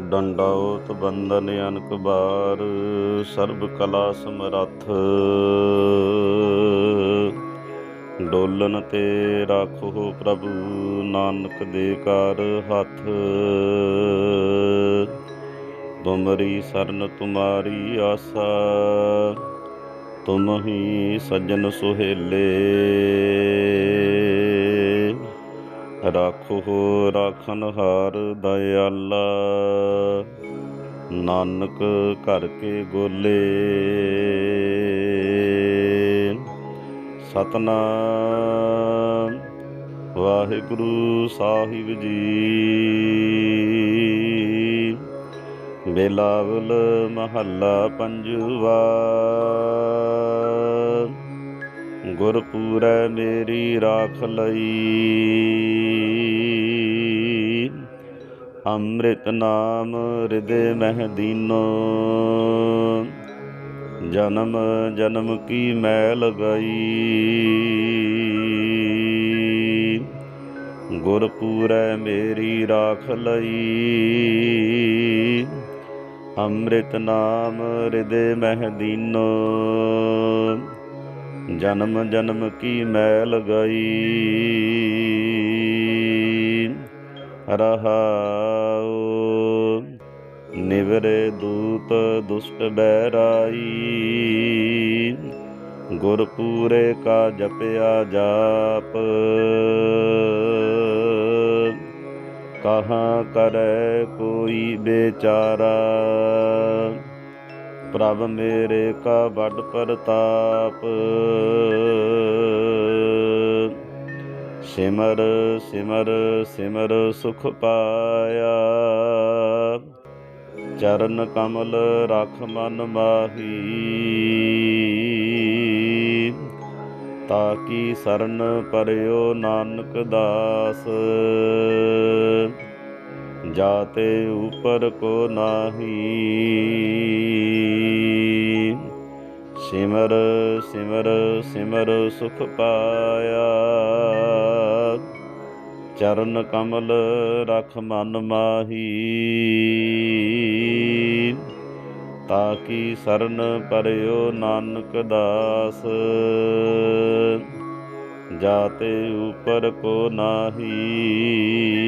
ਡੰਡਾਉਤ ਬੰਦਨ ਅਨਕ ਬਾਰ, ਸਰਬ ਕਲਾ ਸਮਰੱਥ। ਡੋਲਨ ਤੇ ਰਾਖੋ ਪ੍ਰਭੂ, ਨਾਨਕ ਦੇ ਕਰ ਹੱਥ। ਤੁਮਰੀ ਸਰਨ ਤੁਮਾਰੀ ਆਸਾ, ਤੁਮ ਹੀ ਸੱਜਣ ਸੁਹੇਲੇ। ਰਾਖੋ ਰਾਖਨ ਹਾਰ ਦਇਆਲਾ, ਨਾਨਕ ਘਰ ਕੇ ਗੋਲੇ। ਸਤਨਾਮ, ਵਾਹਿਗੁਰੂ ਸਾਹਿਬ ਜੀ। ਬੇਲਾਵਲ ਮਹੱਲਾ ਪੰਜਵਾ। ਗੁਰਪੂਰੈ ਮੇਰੀ ਰਾਖ ਲਈ। ਅੰਮ੍ਰਿਤ ਨਾਮ ਹਿਰਦੇ ਮਹਿ ਦੀਨੋ। ਜਨਮ ਜਨਮ ਕੀ ਮੈਂ ਗਈ ਗੁਰਪੂਰੈ ਮੇਰੀ ਰਾਖ ਲਈ। ਅੰਮ੍ਰਿਤ ਨਾਮ ਹਿਰਦੇ ਮਹਿ ਦੀਨੋ। ਜਨਮ ਜਨਮ ਕੀ ਮੈਲ ਗਈ। ਰਹਾਉ, ਨਿਵਰੇ ਦੂਤ ਦੁਸ਼ਟ ਬੈਰਾਈ ਗੁਰਪੂਰੇ ਕਾ ਜਪਿਆ ਜਾਪ। ਕਹਾ ਕਰੈ ਕੋਈ ਬੇਚਾਰਾ। ਪ੍ਰਭ ਮੇਰੇ ਕਾ ਵੱਡ ਪ੍ਰਤਾਪ। ਸਿਮਰ ਸਿਮਰ ਸਿਮਰ ਸੁਖ ਪਾਇਆ। ਚਰਨ ਕਮਲ ਰਖ ਮਨ ਮਾਹੀ। ਤਾਕੀ ਸਰਨ ਪਰਿਓ ਨਾਨਕ ਦਾਸ। ਜਾਤੇ ਉਪਰ ਕੋ ਨਾਹੀ। ਸਿਮਰ ਸਿਮਰ ਸਿਮਰ ਸੁਖ ਪਾਇਆ। ਚਰਨ ਕਮਲ ਰਖ ਮਨ ਮਾਹੀ। ਤਾਂ ਤਾਕੀ ਸਰਨ ਪਰਿਓ ਨਾਨਕ ਦਾਸ। ਜਾਤੇ ਉਪਰ ਕੋ ਨਾਹੀ।